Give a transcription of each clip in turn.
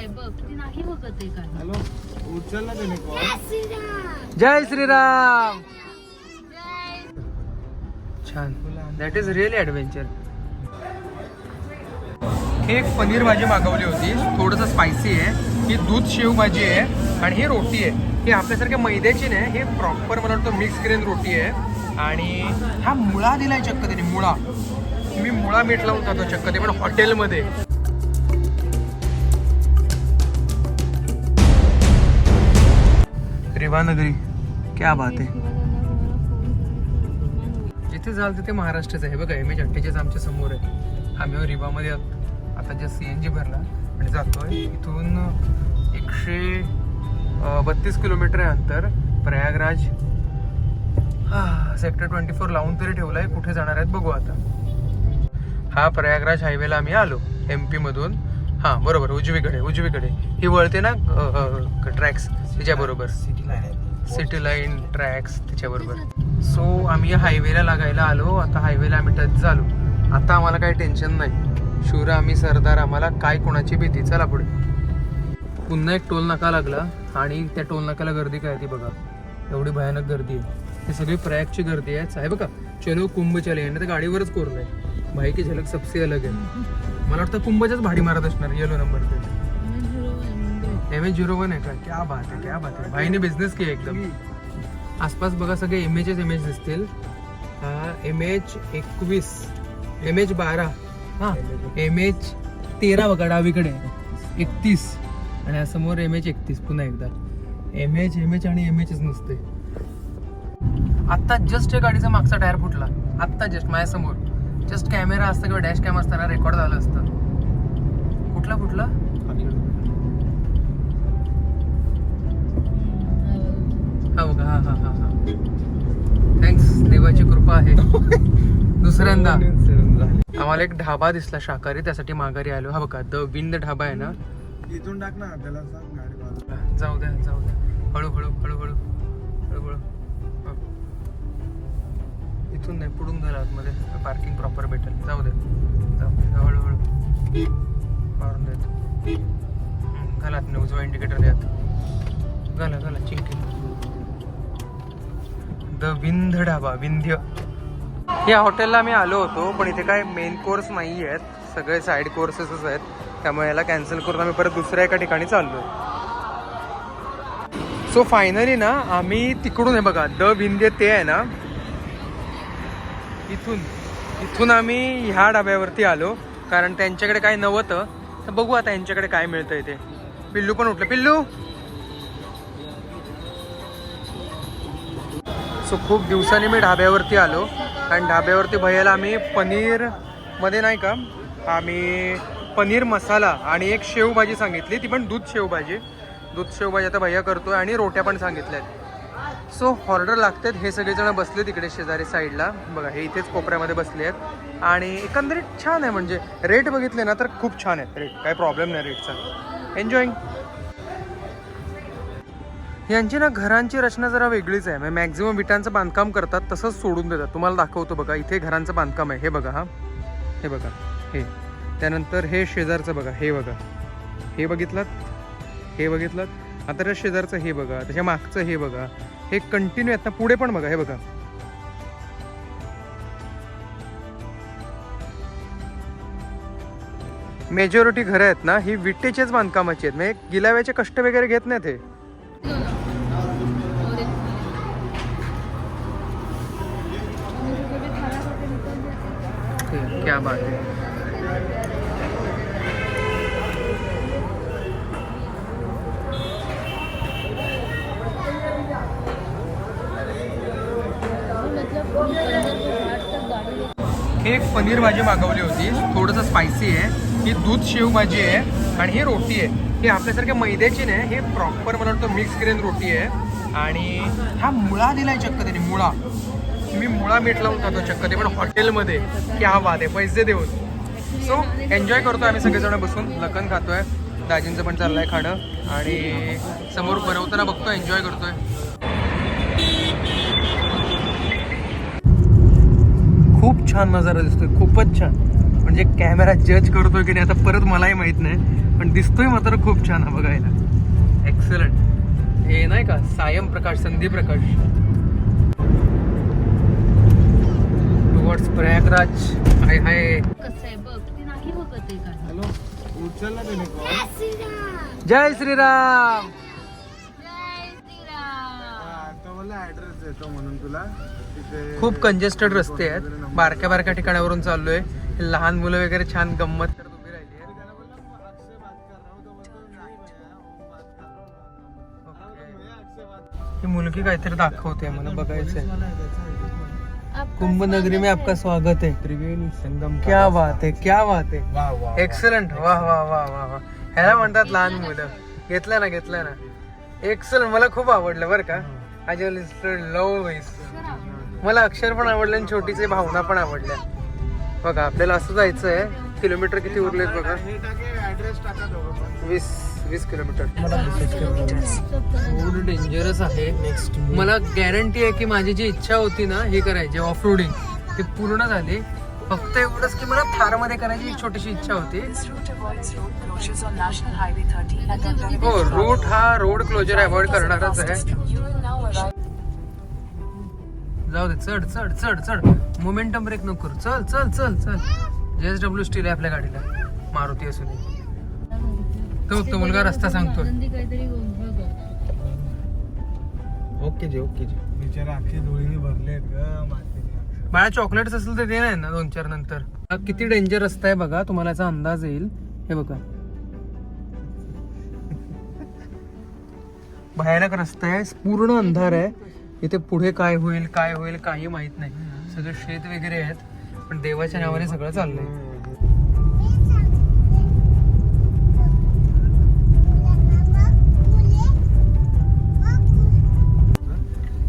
आहे बघ. ती नाही बघत आहे काय हॅलो उचलला त्याने कॉल जय श्रीराम. छान. दॅट इज रिअली ॲडव्हेंचर ही एक पनीर भाजी मागवली होती. थोडंसं स्पायसी आहे. ही दूध शेव भाजी आहे आणि ही रोटी आहे. ही आपल्यासारख्या मैद्याची नाही हे प्रॉपर मला वाटतं मिक्स ग्रेन रोटी आहे. आणि हा मुळा दिलाय चक्क त्याने मुळा. मी मुळा मीठ लावून खातो चक्क ते पण हॉटेलमध्ये रेवानगरी क्या बात आहे जिथे जाल तिथे महाराष्ट्राचं आहे. बघा एम एच अठ्ठेचाळीस आमच्यासमोर आहे. आम्ही रिवामध्ये आहोत. आता जे सी एन जी भरला आणि जातोय. इथून एकशे बत्तीस किलोमीटर आहे अंतर. प्रयागराज. सेक्टर ट्वेंटी फोर लावून तरी ठेवलाय. कुठे जाणार आहेत बघू आता. हा प्रयागराज हायवेला आम्ही आलो. एम पी मधून. हा बरोबर उजवीकडे उजवीकडे. ही वळते ना ट्रॅक्स त्याच्याबरोबर city line city line tracks त्याच्याबरोबर सो आम्ही हायवेला लागायला आलो. आता हायवेला आम्ही टच झालो. आता आम्हाला काही टेन्शन नाही. शूर आम्ही सरदार आम्हाला काय कोणाची भीती? चला पुढे. पुन्हा एक टोल नाका लागला आणि त्या टोल नाक्याला गर्दी काय ती बघा. एवढी भयानक गर्दी आहे. ती सगळी प्रयागची गर्दी आहे. साहेब बघा. चलो कुंभ चले आणि त्या गाडीवरच कोरलंय. भाई की झलक सबसे अलग आहे. मला वाटतं कुंभच्याच भाडी मारत असणार yellow number plate M H zero one आहे का? क्या बात आहे क्या बात आहे. भाईने बिझनेस किया एकदम. आसपास बघा सगळे एम एचच एम एच दिसतील. हा एम एच एकवीस एम एच बारा हा एम एच तेरा बघा डावीकडे. एकतीस. आणि समोर एम एच एकतीस पुन्हा एकदा. एम एच एम एच आणि एम एचच नुसते. आत्ता जस्ट या गाडीचा मागचा टायर फुटला. आत्ता जस्ट माझ्यासमोर. जस्ट कॅमेरा असता किंवा डॅश कॅम असताना रेकॉर्ड झालं असतं. कुठला कुठला? हा हा हा हा हा. थँक्स देवाची कृपा आहे. दुसऱ्यांदा. आम्हाला एक ढाबा दिसला शाकाहारी त्यासाठी माघारी आलो. हा बघा द विंद ढाबा आहे ना? इथून टाक ना त्याला सांग जाऊ द्या जाऊ द्या. हळूहळू हळूहळू इथून नाही पुढून घर आतमध्ये. पार्किंग प्रॉपर भेटेल. जाऊ दे. जाऊ दे. हळूहळू. मारून देत. घालात नाही उजवा इंडिकेटर देत घाला घाला. चिंकी. द विंध ढाबा. विंध्य. या हॉटेलला आम्ही आलो होतो पण इथे काय मेन कोर्स नाही आहेत सगळे साईड कोर्सेसच आहेत. त्यामुळे याला कॅन्सल करून आम्ही परत दुसऱ्या एका ठिकाणी चाललो सो फायनली ना आम्ही तिकडून आहे बघा द विंध्य ते आहे ना इथून इथून आम्ही ह्या डब्यावरती आलो. कारण त्यांच्याकडे काय नव्हतं. तर बघू आता यांच्याकडे काय मिळतं इथे. पिल्लू पण उठलं. पिल्लू! सो खूप दिवसांनी मी ढाब्यावरती आलो. आणि ढाब्यावरती भैयाला आम्ही पनीरमध्ये नाही का आम्ही पनीर मसाला आणि एक शेवभाजी सांगितली. ती पण दूध शेवभाजी. दूध शेवभाजी आता भैया करतोय आणि रोट्या पण सांगितल्या आहेत सो हॉर्डर लागतात. हे सगळेजण बसले तिकडे शेजारी साईडला बघा हे इथेच कोपऱ्यामध्ये बसले आहेत. आणि एकंदरीत छान आहे म्हणजे रेट बघितले ना तर खूप छान आहेत रेट काही प्रॉब्लेम नाही रेटचा एन्जॉईंग यांची ना घरांची रचना जरा वेगळीच आहे. म्हणजे मॅक्झिमम विटांचं बांधकाम करतात तसंच सोडून देतात. तुम्हाला दाखवतो बघा इथे घरांचं बांधकाम आहे. हे बघा हा. हे बघा हे. त्यानंतर हे शेजारचं बघा हे बघा. हे बघितलात? हे बघितलात? आता त्या शेजारचं हे बघा त्याच्या मागचं हे बघा हे कंटिन्यू आहेत ना पुढे पण बघा हे बघा. मेजॉरिटी घरं आहेत ना ही विटेचेच बांधकामाची आहेत. म्हणजे गिलाव्याचे कष्ट वगैरे घेत नाहीत हे. क्या बात आहे. हे एक पनीर भाजी मागवली होती. थोडंसं स्पायसी आहे. ही दूध शेव भाजी आहे आणि ही रोटी आहे. ही आपल्यासारख्या मैद्याची नाही हे प्रॉपर मला वाटतं मिक्स ग्रेन रोटी आहे. आणि हा मुळा दिलाय चक्क त्याने मुळा. मी मुळा मीठ लावून खातो चक्क ते पण हॉटेलमध्ये की हा वाद आहे पैसे देऊन. सो एन्जॉय करतो आम्ही सगळेजण बसून. लखन खातोय दाजींचं पण चाललंय खाणं. आणि समोर बनवताना बघतोय एन्जॉय करतोय. आहे छान नजारा दिसतोय खूपच छान. म्हणजे कॅमेरा जज करतोय की नाही आता परत मलाही माहीत नाही पण दिसतोय मात्र खूप छान हा बघायला. एक्सलंट हे नाही का सायम प्रकाश संधी प्रकाश. टुवर्ड्स प्रयागराज. हाय हाय. कसं आहे बघ ती नाही बघत आहे काय हॅलो उचलला त्याने कॉल जय श्रीराम जय श्रीराम आता म्हणून तुला. खूप कंजेस्टेड रस्ते आहेत. बारक्या बारक्या ठिकाणावरून चाललोय. हे लहान मुलं वगैरे छान गंमत करत उभी राहिली हूं, मुलगी काहीतरी दाखवते मला बघायचंय. मला आहे त्याचा ID. आपका कुंभ नगरी में आपका स्वागत है त्रिवेणी संगम क्या बात है क्या बात है वा वा एक्सलंट वा वा वा वा वा. ह्याला म्हणतात लहान मुलं. घेतलं ना घेतलं ना. एक्सलंट मला खूप आवडलं बरं का. आय जस्ट लव मला अक्षर पण आवडलं आणि छोटीचे भावना पण आवडल्या. बघा आपल्याला असं जायचं आहे किलोमीटर किती उरलेत बघा. वीस वीस किलोमीटर. रोड डेंजरस आहे. नेक्स्ट मला गॅरंटी आहे की माझी जी इच्छा होती ना हे करायची ऑफ रोडिंग ती पूर्ण झाली. फक्त एवढंच की मला थारमध्ये करायची एक छोटीशी इच्छा होती. This route avoids road closures on National Highway 13 and Gandhara. हो रूट हा रोड क्लोजर अवॉइड करणारच आहे. जाऊ दे चढ चढ चढ चढ. मोमेंटम ब्रेक नको करू. चल चल चल चल. जे एस डब्ल्यू स्टील आहे आपल्या गाडीला. मारुती असू दे. तो तो मुलगा रस्ता सांगतोय. आनंदी काहीतरी बघ ओके जी ओके जी. बिचारा अख्खे धुळीने भरले बाळा चॉकलेट्स असेल तर ते नाही ना दोन चार नंतर. हा किती डेंजर रस्ता आहे बघा. तुम्हाला याचा अंदाज येईल. हे बघा. भयानक रस्ता आहे. पूर्ण अंधार आहे. इथे पुढे काय होईल काय होईल काही माहीत नाही. सगळे शेत वगैरे आहेत पण देवाच्या नावाने सगळं चाललंय.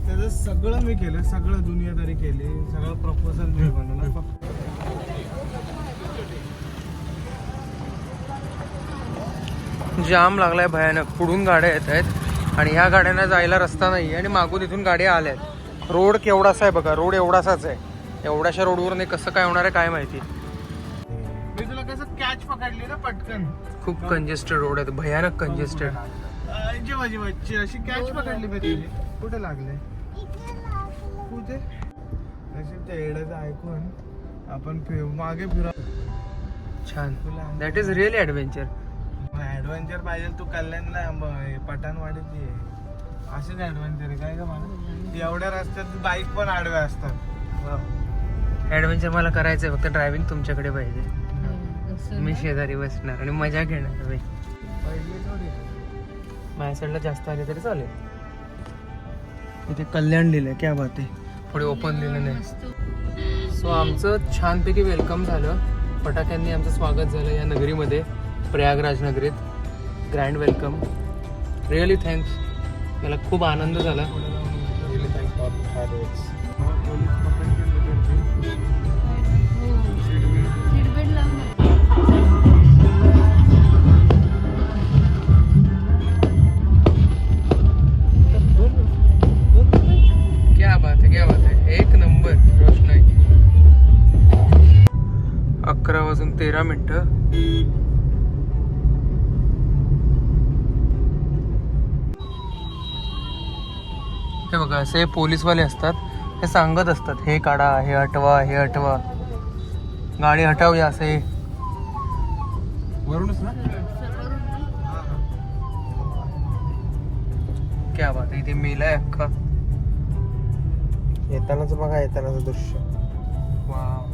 त्याचं सगळं मी केलं सगळं दुनियादारी केली सगळं प्रपोजल मी बनवलं. जाम लागलाय भयानक. पुढून गाड्या येत आहेत. आणि ह्या गाड्यांना जायला रस्ता नाही आणि मागून इथून गाड्या आल्या आहेत रोड केवढासा आहे बघा रोड एवढासाच आहे. एवढ्याशा रोडवरून कसं काय होणार आहे काय माहिती. मी तुला कसं कॅच पकडली ना पटकन. खूप कंजेस्टेड रोड आहेत भयानक कंजेस्टेड जेव्हा अशी कॅच पकडली मी तुझी कुठे लागले? कुठे? नशीब त्या येड्याचं ऐकून आपण मागे फिरा छान. That is really adventure adventure पाहिजे तू कल्याणला ब- हे पठाणवाडीची आहे. असेच ऍडव्हेंचर आहे काय का मला एवढ्या रस्त्यात बाईक पण आडव्या असतात. ॲडव्हेंचर मला करायचं आहे फक्त ड्रायव्हिंग तुमच्याकडे पाहिजे. मी? शेजारी बसणार आणि मजा घेणार थोडी माझ्या साईडला जास्त आले तरी चालेल. इथे कल्याण लिहिलंय क्या बात आहे. पुढे ओपन लिहिलं नाही. सो आमचं छानपैकी वेलकम झालं. फटाक्यांनी आमचं स्वागत झालं या नगरीमध्ये. प्रयागराज नगरीत ग्रँड वेलकम रिअली थँक्स मला खूप आनंद झाला. हे बघा असे पोलीसवाले असतात. हे सांगत असतात हे काढा हे हटवा हे हटवा. गाडी हटवूया असे. वरूनच ना. क्या बात आहे इथे मेलाय अख्खा. येतानाच बघा येतानाच दृश्य. वाव.